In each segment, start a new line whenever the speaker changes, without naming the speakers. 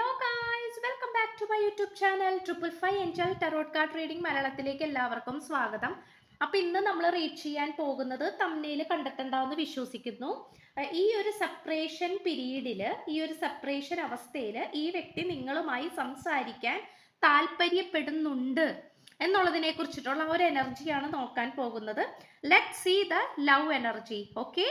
hello guys welcome back to my YouTube channel triple five angel tarot card reading മലയാളത്തിലേക്ക് എല്ലാവർക്കും സ്വാഗതം അപ്പോൾ ഇന്ന് നമ്മൾ റീഡ് ചെയ്യാൻ പോകുന്നത് തമ്മിൽ കണ്ടെത്തണ്ടാവെന്ന് വിശ്വസിക്കുന്നു ഈ ഒരു സെപ്പറേഷൻ പീരീഡിൽ ഈ ഒരു സെപ്പറേഷൻ അവസ്ഥയിൽ ഈ വ്യക്തി നിങ്ങളുമായി സംസാരിക്കാൻ താല്പര്യപ്പെടുന്നുണ്ട് എന്നുള്ളതിനെ കുറിച്ചിട്ടുള്ള ഒരു എനർജിയാണ് നോക്കാൻ പോകുന്നത് let see the love energy okay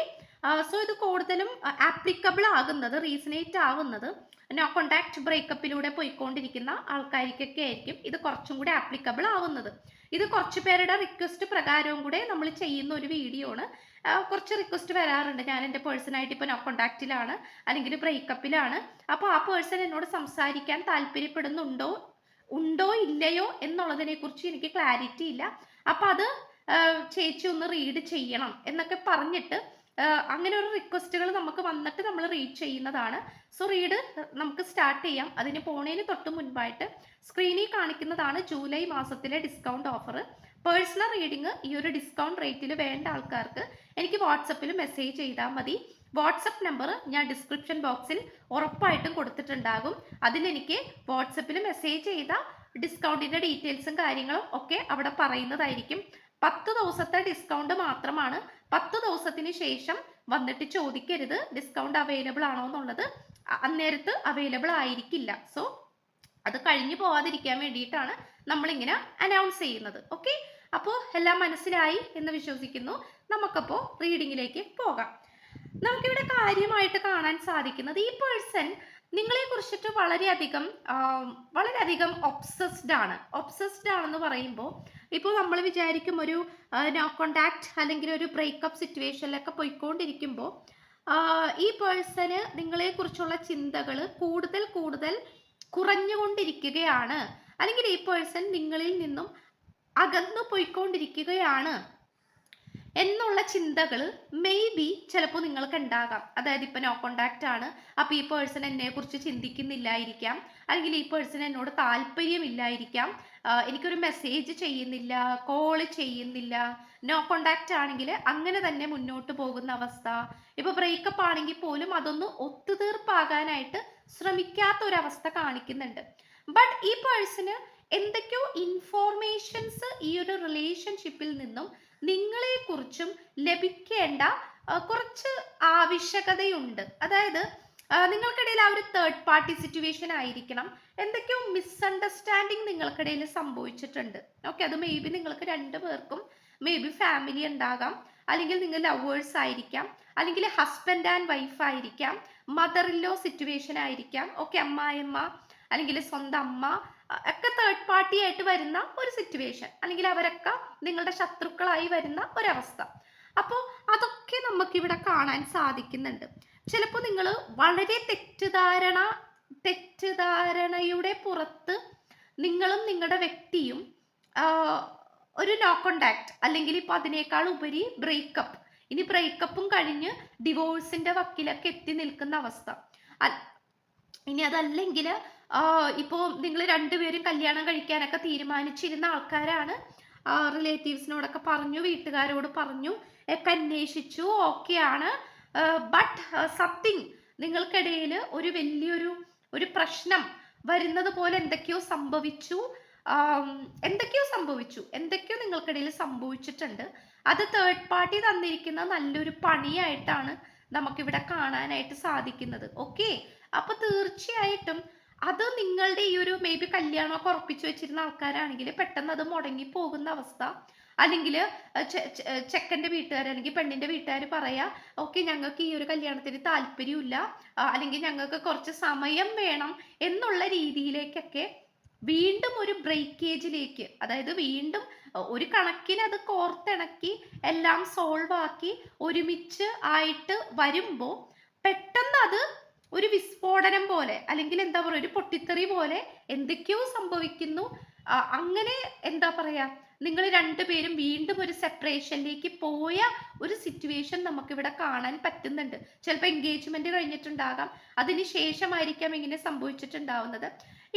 so ഇത് കൂടുതലും ആപ്ലിക്കബിൾ ആകുന്നത് റീസണേറ്റ് ആവുന്നത് നോ കോണ്ടാക്ട് ബ്രേക്കപ്പിലൂടെ പോയിക്കൊണ്ടിരിക്കുന്ന ആൾക്കാർക്കൊക്കെ ആയിരിക്കും ഇത് കുറച്ചും കൂടി ആപ്ലിക്കബിൾ ആവുന്നത് ഇത് കുറച്ച് പേരുടെ റിക്വസ്റ്റ് പ്രകാരവും കൂടെ നമ്മൾ ചെയ്യുന്ന ഒരു വീഡിയോ ആണ് കുറച്ച് റിക്വസ്റ്റ് വരാറുണ്ട് ഞാൻ എൻ്റെ പേഴ്സണായിട്ട് ഇപ്പോൾ നോ കോണ്ടാക്റ്റിലാണ് അല്ലെങ്കിൽ ബ്രേക്കപ്പിലാണ് അപ്പോൾ ആ പേഴ്സൺ എന്നോട് സംസാരിക്കാൻ താല്പര്യപ്പെടുന്നുണ്ടോ ഉണ്ടോ ഇല്ലയോ എന്നുള്ളതിനെക്കുറിച്ച് എനിക്ക് ക്ലാരിറ്റി ഇല്ല അപ്പോൾ അത് ചേച്ചി ഒന്ന് റീഡ് ചെയ്യണം എന്നൊക്കെ പറഞ്ഞിട്ട് അങ്ങനെ ഒരു റിക്വസ്റ്റുകൾ നമുക്ക് വന്നിട്ട് നമ്മൾ റീഡ് ചെയ്യുന്നതാണ് സോ റീഡ് നമുക്ക് സ്റ്റാർട്ട് ചെയ്യാം അതിന് പോണേന് തൊട്ട് മുൻപായിട്ട് സ്ക്രീനിൽ കാണിക്കുന്നതാണ് ജൂലൈ മാസത്തിലെ ഡിസ്കൗണ്ട് ഓഫർ പേഴ്സണൽ റീഡിങ് ഈ ഒരു ഡിസ്കൗണ്ട് റേറ്റിൽ വേണ്ട ആൾക്കാർക്ക് എനിക്ക് വാട്സപ്പിൽ മെസ്സേജ് ചെയ്താൽ മതി വാട്സപ്പ് നമ്പർ ഞാൻ ഡിസ്ക്രിപ്ഷൻ ബോക്സിൽ ഉറപ്പായിട്ടും കൊടുത്തിട്ടുണ്ടാകും അതിലെനിക്ക് വാട്സപ്പിൽ മെസ്സേജ് ചെയ്ത ഡിസ്കൗണ്ടിൻ്റെ ഡീറ്റെയിൽസും കാര്യങ്ങളും ഒക്കെ അവിടെ പറയുന്നതായിരിക്കും പത്ത് ദിവസത്തെ ഡിസ്കൗണ്ട് മാത്രമാണ് പത്ത് ദിവസത്തിന് ശേഷം വന്നിട്ട് ചോദിക്കരുത് ഡിസ്കൗണ്ട് അവൈലബിൾ ആണോ എന്നുള്ളത് അന്നേരത്ത് അവൈലബിൾ ആയിരിക്കില്ല സോ അത് കഴിഞ്ഞു പോവാതിരിക്കാൻ വേണ്ടിയിട്ടാണ് നമ്മളിങ്ങനെ അനൗൺസ് ചെയ്യുന്നത് ഓക്കെ അപ്പോൾ എല്ലാം മനസ്സിലായി എന്ന് വിശ്വസിക്കുന്നു നമുക്കപ്പോൾ റീഡിങ്ങിലേക്ക് പോകാം നമുക്കിവിടെ കാര്യമായിട്ട് കാണാൻ സാധിക്കുന്നത് ഈ പേഴ്സൺ നിങ്ങളെ കുറിച്ചിട്ട് വളരെയധികം വളരെയധികം ഒബ്സസ്ഡ് ആണ് ഒബ്സസ്ഡ് ആണെന്ന് പറയുമ്പോൾ ഇപ്പോൾ നമ്മൾ വിചാരിക്കും ഒരു നോ കോണ്ടാക്ട് അല്ലെങ്കിൽ ഒരു ബ്രേക്കപ്പ് സിറ്റുവേഷനിലൊക്കെ പോയിക്കൊണ്ടിരിക്കുമ്പോൾ ഈ പേഴ്സന് നിങ്ങളെക്കുറിച്ചുള്ള ചിന്തകൾ കൂടുതൽ കൂടുതൽ കുറഞ്ഞുകൊണ്ടിരിക്കുകയാണ് അല്ലെങ്കിൽ ഈ പേഴ്സൺ നിങ്ങളിൽ നിന്നും അകന്നു പോയിക്കൊണ്ടിരിക്കുകയാണ് എന്നുള്ള ചിന്തകൾ മേ ബി ചിലപ്പോൾ നിങ്ങൾക്ക് ഉണ്ടാകാം അതായത് ഇപ്പം നോ കോണ്ടാക്റ്റ് ആണ് അപ്പോൾ ഈ പേഴ്സൺ കുറിച്ച് ചിന്തിക്കുന്നില്ലായിരിക്കാം അല്ലെങ്കിൽ ഈ പേഴ്സൺ എന്നോട് താല്പര്യമില്ലായിരിക്കാം എനിക്കൊരു മെസ്സേജ് ചെയ്യുന്നില്ല കോൾ ചെയ്യുന്നില്ല നോ കോണ്ടാക്റ്റ് ആണെങ്കിൽ അങ്ങനെ തന്നെ മുന്നോട്ട് പോകുന്ന അവസ്ഥ ഇപ്പോൾ ബ്രേക്കപ്പ് ആണെങ്കിൽ പോലും അതൊന്ന് ഒത്തുതീർപ്പാകാനായിട്ട് ശ്രമിക്കാത്ത ഒരവസ്ഥ കാണിക്കുന്നുണ്ട് ബട്ട് ഈ പേഴ്സണ് എന്തൊക്കെയോ ഇൻഫോർമേഷൻസ് ഈ ഒരു റിലേഷൻഷിപ്പിൽ നിന്നും നിങ്ങളെ കുറിച്ചും ലഭിക്കേണ്ട കുറച്ച് ആവശ്യകതയുണ്ട് അതായത് നിങ്ങൾക്കിടയിൽ ആ ഒരു തേർഡ് പാർട്ടി സിറ്റുവേഷൻ ആയിരിക്കണം എന്തൊക്കെയോ മിസ്അണ്ടർസ്റ്റാൻഡിങ് നിങ്ങൾക്കിടയിൽ സംഭവിച്ചിട്ടുണ്ട് ഓക്കെ അത് മേ ബി നിങ്ങൾക്ക് രണ്ടു പേർക്കും മേ ബി ഫാമിലി ഉണ്ടാകാം അല്ലെങ്കിൽ നിങ്ങൾ ലവേഴ്സ് ആയിരിക്കാം അല്ലെങ്കിൽ ഹസ്ബൻഡ് ആൻഡ് വൈഫ് ആയിരിക്കാം മദർ ഇൻ ലോ സിറ്റുവേഷൻ ആയിരിക്കാം ഓക്കെ അമ്മായിമ്മ അല്ലെങ്കിൽ സ്വന്തം അമ്മ ഒക്കെ തേർഡ് പാർട്ടി ആയിട്ട് വരുന്ന ഒരു സിറ്റുവേഷൻ അല്ലെങ്കിൽ അവരൊക്കെ നിങ്ങളുടെ ശത്രുക്കളായി വരുന്ന ഒരവസ്ഥ അപ്പോൾ അതൊക്കെ നമുക്ക് ഇവിടെ കാണാൻ സാധിക്കുന്നുണ്ട് ചിലപ്പോൾ നിങ്ങൾ വളരെ തെറ്റിദ്ധാരണ തെറ്റിദ്ധാരണയുടെ പുറത്ത് നിങ്ങളും നിങ്ങളുടെ വ്യക്തിയും ഒരു നോ കോണ്ടാക്ട് അല്ലെങ്കിൽ ഇപ്പം അതിനേക്കാൾ ഉപരി ബ്രേക്കപ്പ് ഇനി ബ്രേക്കപ്പും കഴിഞ്ഞ് ഡിവോഴ്സിന്റെ വക്കിലൊക്കെ എത്തി നിൽക്കുന്ന അവസ്ഥ ഇനി അതല്ലെങ്കിൽ ഇപ്പോൾ നിങ്ങൾ രണ്ടുപേരും കല്യാണം കഴിക്കാനൊക്കെ തീരുമാനിച്ചിരുന്ന ആൾക്കാരാണ് റിലേറ്റീവ്സിനോടൊക്കെ പറഞ്ഞു വീട്ടുകാരോട് പറഞ്ഞു ഒക്കെ അന്വേഷിച്ചു ഓക്കെയാണ് ബട്ട് സംതിങ് നിങ്ങൾക്കിടയിൽ ഒരു വലിയൊരു ഒരു പ്രശ്നം വരുന്നത് പോലെ എന്തൊക്കെയോ സംഭവിച്ചു എന്തൊക്കെയോ സംഭവിച്ചു എന്തൊക്കെയോ നിങ്ങൾക്കിടയിൽ സംഭവിച്ചിട്ടുണ്ട് അത് തേർഡ് പാർട്ടി തന്നിരിക്കുന്ന നല്ലൊരു പണിയായിട്ടാണ് നമുക്കിവിടെ കാണാനായിട്ട് സാധിക്കുന്നത് ഓക്കെ അപ്പൊ തീർച്ചയായിട്ടും അത് നിങ്ങളുടെ ഈ ഒരു മേ ബി കല്യാണമൊക്കെ ഉറപ്പിച്ചു വെച്ചിരുന്ന ആൾക്കാരാണെങ്കിൽ പെട്ടെന്ന് അത് മുടങ്ങി പോകുന്ന അവസ്ഥ അല്ലെങ്കിൽ ചെക്കൻ്റെ വീട്ടുകാർ അല്ലെങ്കിൽ പെണ്ണിൻ്റെ വീട്ടുകാർ പറയാ ഓക്കെ ഞങ്ങൾക്ക് ഈ ഒരു കല്യാണത്തിന് താല്പര്യമില്ല അല്ലെങ്കിൽ ഞങ്ങൾക്ക് കുറച്ച് സമയം വേണം എന്നുള്ള രീതിയിലേക്കൊക്കെ വീണ്ടും ഒരു ബ്രേക്കേജിലേക്ക് അതായത് വീണ്ടും ഒരു കണക്കിന് അത് കോർത്തിണക്കി എല്ലാം സോൾവ് ആക്കി ഒരുമിച്ച് ആയിട്ട് വരുമ്പോൾ പെട്ടെന്ന് അത് ഒരു വിസ്ഫോടനം പോലെ അല്ലെങ്കിൽ എന്താ പറയുക ഒരു പൊട്ടിത്തെറി പോലെ എന്തൊക്കെയോ സംഭവിക്കുന്നു അങ്ങനെ എന്താ പറയാ നിങ്ങൾ രണ്ടുപേരും വീണ്ടും ഒരു സെപ്പറേഷനിലേക്ക് പോയ ഒരു സിറ്റുവേഷൻ നമുക്കിവിടെ കാണാൻ പറ്റുന്നുണ്ട് ചിലപ്പോൾ എൻഗേജ്മെന്റ് കഴിഞ്ഞിട്ടുണ്ടാകാം ശേഷമായിരിക്കാം ഇങ്ങനെ സംഭവിച്ചിട്ടുണ്ടാവുന്നത്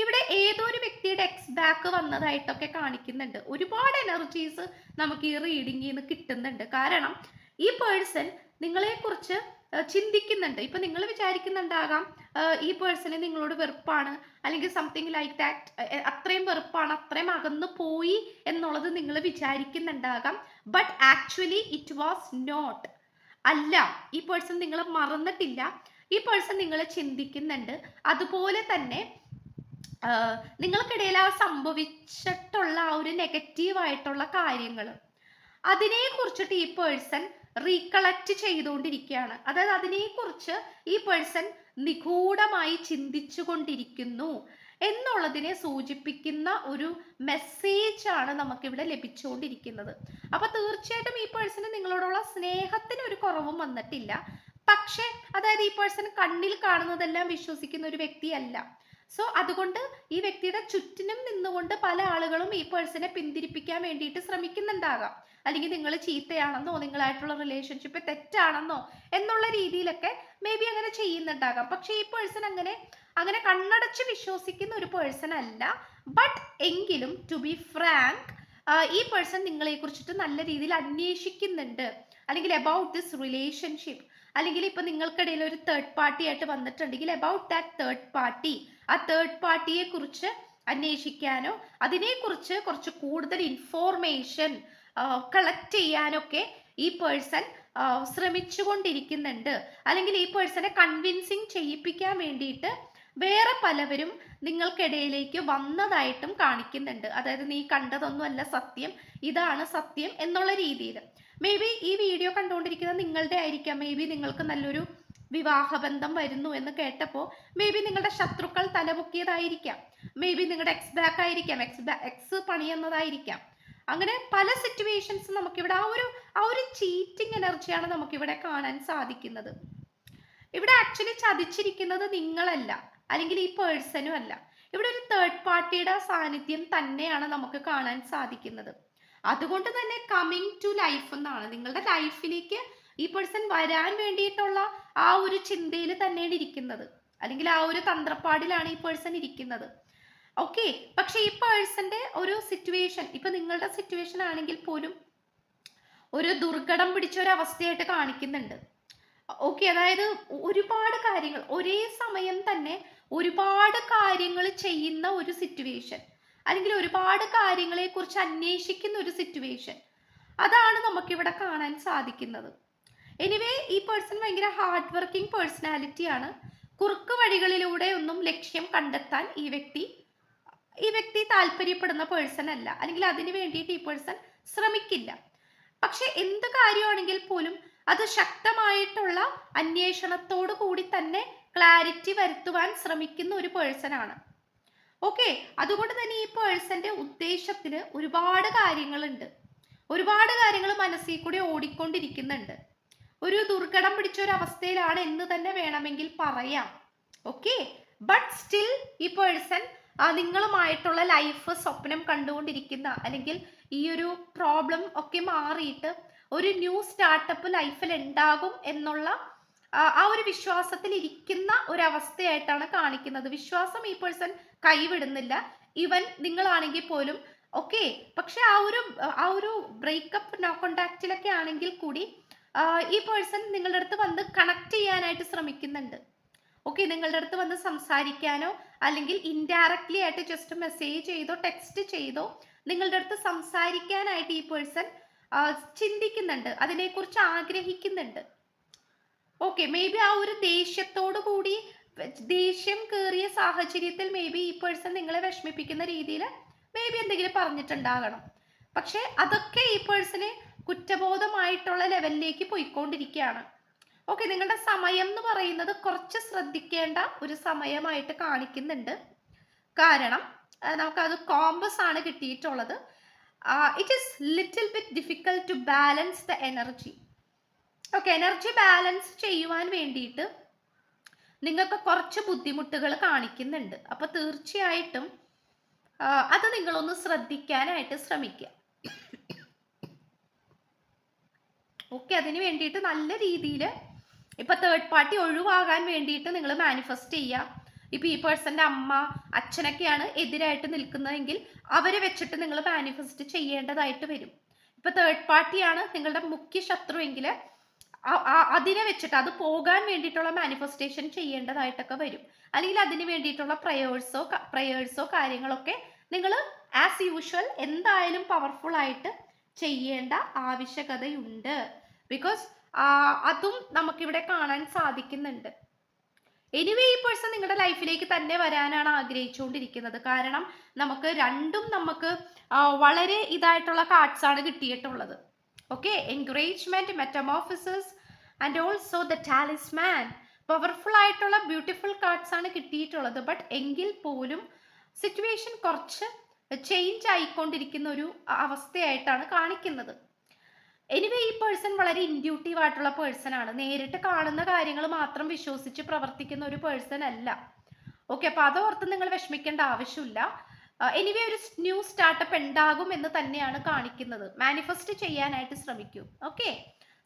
ഇവിടെ ഏതോ ഒരു വ്യക്തിയുടെ എക്സ് ബാക്ക് വന്നതായിട്ടൊക്കെ കാണിക്കുന്നുണ്ട് ഒരുപാട് എനർജീസ് നമുക്ക് ഈ റീഡിംഗിൽ നിന്ന് കിട്ടുന്നുണ്ട് കാരണം ഈ പേഴ്സൺ നിങ്ങളെക്കുറിച്ച് ചിന്തിക്കുന്നുണ്ട് ഇപ്പൊ നിങ്ങൾ വിചാരിക്കുന്നുണ്ടാകാം ഈ പേഴ്സണെ നിങ്ങളോട് വെറുപ്പാണ് അല്ലെങ്കിൽ സംതിങ് ലൈക്ക് ദാറ്റ് അത്രയും വെറുപ്പാണ് അത്രയും അകന്നു പോയി എന്നുള്ളത് നിങ്ങൾ വിചാരിക്കുന്നുണ്ടാകാം but actually it was not അല്ല ഈ പേഴ്സൺ നിങ്ങളെ മറന്നിട്ടില്ല ഈ പേഴ്സൺ നിങ്ങളെ ചിന്തിക്കുന്നുണ്ട് അതുപോലെ തന്നെ നിങ്ങൾക്കിടയിൽ ആ സംഭവിച്ചിട്ടുള്ള ആ ഒരു നെഗറ്റീവായിട്ടുള്ള കാര്യങ്ങൾ കുറിച്ചിട്ട് ഈ പേഴ്സൺ റീകളക്ട് ചെയ്തുകൊണ്ടിരിക്കുകയാണ് അതായത് അതിനെക്കുറിച്ച് ഈ പേഴ്സൺ നിഗൂഢമായി ചിന്തിച്ചു കൊണ്ടിരിക്കുന്നു എന്നുള്ളതിനെ സൂചിപ്പിക്കുന്ന ഒരു മെസ്സേജ് ആണ് നമുക്കിവിടെ ലഭിച്ചുകൊണ്ടിരിക്കുന്നത് അപ്പൊ തീർച്ചയായിട്ടും ഈ പേഴ്സണ് നിങ്ങളോടുള്ള സ്നേഹത്തിന് ഒരു കുറവും വന്നിട്ടില്ല പക്ഷെ അതായത് ഈ പേഴ്സൺ കണ്ണിൽ കാണുന്നതെല്ലാം വിശ്വസിക്കുന്ന ഒരു വ്യക്തിയല്ല സോ അതുകൊണ്ട് ഈ വ്യക്തിയുടെ ചുറ്റിനും നിന്നുകൊണ്ട് പല ആളുകളും ഈ പേഴ്സണെ പിന്തിരിപ്പിക്കാൻ വേണ്ടിയിട്ട് ശ്രമിക്കുന്നുണ്ടാകാം അല്ലെങ്കിൽ നിങ്ങൾ ചീത്തയാണെന്നോ നിങ്ങളായിട്ടുള്ള റിലേഷൻഷിപ്പ് തെറ്റാണെന്നോ എന്നുള്ള രീതിയിലൊക്കെ മേ ബി അങ്ങനെ ചെയ്യുന്നുണ്ടാകാം പക്ഷെ ഈ പേഴ്സൺ അങ്ങനെ അങ്ങനെ കണ്ണടച്ച് വിശ്വസിക്കുന്ന ഒരു പേഴ്സൺ അല്ല ബട്ട് എങ്കിലും ടു ബി ഫ്രാങ്ക് ഈ പേഴ്സൺ നിങ്ങളെ കുറിച്ചിട്ട് നല്ല രീതിയിൽ അന്വേഷിക്കുന്നുണ്ട് അല്ലെങ്കിൽ അബൌട്ട് ദിസ് റിലേഷൻഷിപ്പ് അല്ലെങ്കിൽ ഇപ്പൊ നിങ്ങൾക്കിടയിൽ ഒരു തേർഡ് പാർട്ടി ആയിട്ട് വന്നിട്ടുണ്ടെങ്കിൽ അബൌട്ട് ദാറ്റ് തേർഡ് പാർട്ടി ആ തേർഡ് പാർട്ടിയെ കുറിച്ച് അന്വേഷിക്കാനോ അതിനെക്കുറിച്ച് കുറച്ച് കൂടുതൽ ഇൻഫോർമേഷൻ കളക്ട് ചെയ്യാനൊക്കെ ഈ പേഴ്സൺ ശ്രമിച്ചുകൊണ്ടിരിക്കുന്നുണ്ട് അല്ലെങ്കിൽ ഈ പേഴ്സണെ കൺവിൻസിങ് ചെയ്യിപ്പിക്കാൻ വേണ്ടിയിട്ട് വേറെ പലവരും നിങ്ങൾക്കിടയിലേക്ക് വന്നതായിട്ടും കാണിക്കുന്നുണ്ട് അതായത് നീ കണ്ടതൊന്നുമല്ല സത്യം ഇതാണ് സത്യം എന്നുള്ള രീതിയിൽ മേ ബി ഈ വീഡിയോ കണ്ടുകൊണ്ടിരിക്കുന്നത് നിങ്ങളുടെ ആയിരിക്കാം മേ ബി നിങ്ങൾക്ക് നല്ലൊരു വിവാഹബന്ധം വരുന്നു എന്ന് കേട്ടപ്പോൾ മേ ബി നിങ്ങളുടെ ശത്രുക്കൾ തലപൊക്കിയതായിരിക്കാം മേ ബി നിങ്ങളുടെ എക്സ് ബാക്ക് ആയിരിക്കാം എക്സ് ബാ എക്സ് പണിയുന്നതായിരിക്കാം അങ്ങനെ പല സിറ്റുവേഷൻസ് നമുക്കിവിടെ ആ ഒരു ആ ഒരു ചീറ്റിംഗ് എനർജിയാണ് നമുക്കിവിടെ കാണാൻ സാധിക്കുന്നത് ഇവിടെ ആക്ച്വലി ചതിച്ചിരിക്കുന്നത് നിങ്ങളല്ല അല്ലെങ്കിൽ ഈ പേഴ്സണും അല്ല ഇവിടെ ഒരു തേർഡ് പാർട്ടിയുടെ സാന്നിധ്യം തന്നെയാണ് നമുക്ക് കാണാൻ സാധിക്കുന്നത് അതുകൊണ്ട് തന്നെ കമ്മിങ് ടു ലൈഫ് എന്നാണ് നിങ്ങളുടെ ലൈഫിലേക്ക് ഈ പേഴ്സൺ വരാൻ വേണ്ടിയിട്ടുള്ള ആ ഒരു ചിന്തയിൽ തന്നെയാണ് ഇരിക്കുന്നത് അല്ലെങ്കിൽ ആ ഒരു തന്ത്രപ്പാടിലാണ് ഈ പേഴ്സൺ ഇരിക്കുന്നത് ഓക്കെ പക്ഷെ ഈ പേഴ്സന്റെ ഒരു സിറ്റുവേഷൻ ഇപ്പൊ നിങ്ങളുടെ സിറ്റുവേഷൻ ആണെങ്കിൽ പോലും ഒരു ദുർഘടം പിടിച്ച ഒരു അവസ്ഥയായിട്ട് കാണിക്കുന്നുണ്ട് ഓക്കെ അതായത് ഒരുപാട് കാര്യങ്ങൾ ഒരേ സമയം തന്നെ ഒരുപാട് കാര്യങ്ങൾ ചെയ്യുന്ന ഒരു സിറ്റുവേഷൻ അല്ലെങ്കിൽ ഒരുപാട് കാര്യങ്ങളെ കുറിച്ച് അന്വേഷിക്കുന്ന ഒരു സിറ്റുവേഷൻ അതാണ് നമുക്കിവിടെ കാണാൻ സാധിക്കുന്നത് എനിവേ ഈ പേഴ്സൺ ഭയങ്കര ഹാർഡ് വർക്കിംഗ് ആണ് കുറുക്ക് വഴികളിലൂടെ ഒന്നും ലക്ഷ്യം കണ്ടെത്താൻ ഈ വ്യക്തി ഈ വ്യക്തി താല്പര്യപ്പെടുന്ന പേഴ്സൺ അല്ല അല്ലെങ്കിൽ അതിന് വേണ്ടിയിട്ട് ഈ പേഴ്സൺ ശ്രമിക്കില്ല പക്ഷെ എന്ത് കാര്യമാണെങ്കിൽ പോലും അത് ശക്തമായിട്ടുള്ള അന്വേഷണത്തോടു കൂടി തന്നെ ക്ലാരിറ്റി വരുത്തുവാൻ ശ്രമിക്കുന്ന ഒരു പേഴ്സൺ ആണ് ഓക്കെ അതുകൊണ്ട് തന്നെ ഈ പേഴ്സന്റെ ഉദ്ദേശത്തിന് ഒരുപാട് കാര്യങ്ങളുണ്ട് ഒരുപാട് കാര്യങ്ങൾ മനസ്സിൽ കൂടി ഓടിക്കൊണ്ടിരിക്കുന്നുണ്ട് ഒരു ദുർഘടം പിടിച്ച ഒരു അവസ്ഥയിലാണ് എന്ന് തന്നെ വേണമെങ്കിൽ പറയാം ഓക്കെ ബട്ട് സ്റ്റിൽ ഈ പേഴ്സൺ നിങ്ങളുമായിട്ടുള്ള ലൈഫ് സ്വപ്നം കണ്ടുകൊണ്ടിരിക്കുന്ന അല്ലെങ്കിൽ ഈ ഒരു പ്രോബ്ലം ഒക്കെ മാറിയിട്ട് ഒരു ന്യൂ സ്റ്റാർട്ടപ്പ് ലൈഫിൽ ഉണ്ടാകും എന്നുള്ള ആ ഒരു വിശ്വാസത്തിൽ ഇരിക്കുന്ന ഒരു കാണിക്കുന്നത് വിശ്വാസം ഈ പേഴ്സൺ കൈവിടുന്നില്ല ഇവൻ നിങ്ങളാണെങ്കിൽ പോലും ഓക്കെ പക്ഷെ ആ ഒരു ആ ഒരു ബ്രേക്കപ്പ് നോ കോണ്ടാക്റ്റിലൊക്കെ ആണെങ്കിൽ കൂടി ഈ പേഴ്സൺ നിങ്ങളുടെ അടുത്ത് വന്ന് കണക്ട് ചെയ്യാനായിട്ട് ശ്രമിക്കുന്നുണ്ട് ഓക്കെ നിങ്ങളുടെ അടുത്ത് വന്ന് സംസാരിക്കാനോ അല്ലെങ്കിൽ ഇൻഡയറക്ട്ലി ആയിട്ട് ജസ്റ്റ് മെസ്സേജ് ചെയ്തോ ടെക്സ്റ്റ് ചെയ്തോ നിങ്ങളുടെ അടുത്ത് സംസാരിക്കാനായിട്ട് ഈ പേഴ്സൺ ചിന്തിക്കുന്നുണ്ട് അതിനെക്കുറിച്ച് ആഗ്രഹിക്കുന്നുണ്ട് ഓക്കെ മേ ബി ആ ഒരു ദേഷ്യത്തോടു കൂടി ദേഷ്യം കയറിയ സാഹചര്യത്തിൽ മേ ബി ഈ പേഴ്സൺ നിങ്ങളെ വിഷമിപ്പിക്കുന്ന രീതിയിൽ മേ ബി എന്തെങ്കിലും പറഞ്ഞിട്ടുണ്ടാകണം പക്ഷെ അതൊക്കെ ഈ പേഴ്സണെ കുറ്റബോധമായിട്ടുള്ള ലെവലിലേക്ക് പോയിക്കൊണ്ടിരിക്കുകയാണ് ഓക്കെ നിങ്ങളുടെ സമയം എന്ന് പറയുന്നത് കുറച്ച് ശ്രദ്ധിക്കേണ്ട ഒരു സമയമായിട്ട് കാണിക്കുന്നുണ്ട് കാരണം നമുക്കത് കോമ്പസ് ആണ് കിട്ടിയിട്ടുള്ളത് it is little bit difficult to balance the energy okay energy balance ചെയ്യുവാൻ വേണ്ടിയിട്ട് നിങ്ങൾക്ക് കുറച്ച് ബുദ്ധിമുട്ടുകൾ കാണിക്കുന്നുണ്ട് അപ്പോൾ തീർച്ചയായിട്ടും അത് നിങ്ങളൊന്ന് ശ്രദ്ധിക്കാനായിട്ട് ശ്രമിക്കുക ഓക്കെ അതിന് വേണ്ടിയിട്ട് നല്ല രീതിയിൽ ഇപ്പം തേർഡ് പാർട്ടി ഒഴിവാകാൻ വേണ്ടിയിട്ട് നിങ്ങൾ മാനിഫെസ്റ്റ് ചെയ്യുക ഇപ്പം ഈ പേഴ്സൻ്റെ അമ്മ അച്ഛനൊക്കെയാണ് എതിരായിട്ട് നിൽക്കുന്നതെങ്കിൽ അവരെ വെച്ചിട്ട് നിങ്ങൾ മാനിഫെസ്റ്റ് ചെയ്യേണ്ടതായിട്ട് വരും ഇപ്പം തേർഡ് പാർട്ടിയാണ് നിങ്ങളുടെ മുഖ്യ ശത്രുവെങ്കിൽ അതിനെ വെച്ചിട്ട് അത് പോകാൻ വേണ്ടിയിട്ടുള്ള മാനിഫെസ്റ്റേഷൻ ചെയ്യേണ്ടതായിട്ടൊക്കെ വരും അല്ലെങ്കിൽ അതിന് വേണ്ടിയിട്ടുള്ള പ്രയേഴ്സോ പ്രയേഴ്സോ കാര്യങ്ങളൊക്കെ നിങ്ങൾ ആസ് യൂഷ്വൽ എന്തായാലും പവർഫുൾ ആയിട്ട് ചെയ്യേണ്ട ആവശ്യകതയുണ്ട് ബിക്കോസ് അതും നമുക്കിവിടെ കാണാൻ സാധിക്കുന്നുണ്ട് എനിവേ ഈ പേഴ്സൺ നിങ്ങളുടെ ലൈഫിലേക്ക് തന്നെ വരാനാണ് ആഗ്രഹിച്ചുകൊണ്ടിരിക്കുന്നത് കാരണം നമുക്ക് രണ്ടും നമുക്ക് വളരെ ഇതായിട്ടുള്ള കാർഡ്സ് ആണ് കിട്ടിയിട്ടുള്ളത് okay encouragement metamorphosis and also the talisman powerful ആയിട്ടുള്ള ബ്യൂട്ടിഫുൾ കാർഡ്സ് ആണ് കിട്ടിയിട്ടുള്ളത് ബട്ട് എങ്കിൽ പോലും സിറ്റുവേഷൻ കുറച്ച് ചേഞ്ച് ആയിക്കൊണ്ടിരിക്കുന്ന ഒരു അവസ്ഥയായിട്ടാണ് കാണിക്കുന്നത് എനിവേ ഈ പേഴ്സൺ വളരെ ഇൻഡ്യൂട്ടീവ് ആയിട്ടുള്ള പേഴ്സൺ ആണ് നേരിട്ട് കാണുന്ന കാര്യങ്ങൾ മാത്രം വിശ്വസിച്ച് പ്രവർത്തിക്കുന്ന ഒരു പേഴ്സൺ അല്ല ഓക്കെ അപ്പൊ അതോർത്ത് നിങ്ങൾ വിഷമിക്കേണ്ട ആവശ്യമില്ല എനിവേ ഒരു ന്യൂ സ്റ്റാർട്ടപ്പ് ഉണ്ടാകും എന്ന് തന്നെയാണ് കാണിക്കുന്നത് മാനിഫെസ്റ്റ് ചെയ്യാനായിട്ട് ശ്രമിക്കൂ ഓക്കെ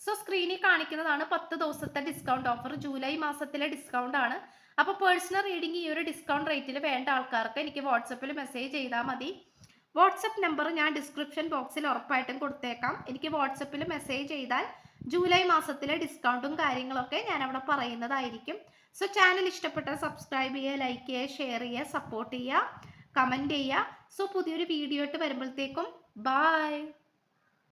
സോ സ്ക്രീനിൽ കാണിക്കുന്നതാണ് പത്ത് ദിവസത്തെ ഡിസ്കൗണ്ട് ഓഫർ ജൂലൈ മാസത്തിലെ ഡിസ്കൗണ്ട് ആണ് അപ്പോൾ പേഴ്സണൽ റീഡിംഗ് ഈ ഒരു ഡിസ്കൗണ്ട് റേറ്റിൽ വേണ്ട ആൾക്കാർക്ക് എനിക്ക് വാട്സപ്പിൽ മെസ്സേജ് ചെയ്താൽ മതി വാട്സപ്പ് നമ്പർ ഞാൻ ഡിസ്ക്രിപ്ഷൻ ബോക്സിൽ ഉറപ്പായിട്ടും കൊടുത്തേക്കാം എനിക്ക് വാട്സപ്പിൽ മെസ്സേജ് ചെയ്താൽ ജൂലൈ മാസത്തിലെ ഡിസ്കൗണ്ടും കാര്യങ്ങളൊക്കെ ഞാൻ അവിടെ പറയുന്നതായിരിക്കും സോ ചാനൽ ഇഷ്ടപ്പെട്ട സബ്സ്ക്രൈബ് ചെയ്യുക ലൈക്ക് ചെയ്യുക ഷെയർ ചെയ്യുക സപ്പോർട്ട് ചെയ്യുക കമൻറ്റ് ചെയ്യുക സോ പുതിയൊരു വീഡിയോ ആയിട്ട് വരുമ്പോഴത്തേക്കും ബായ്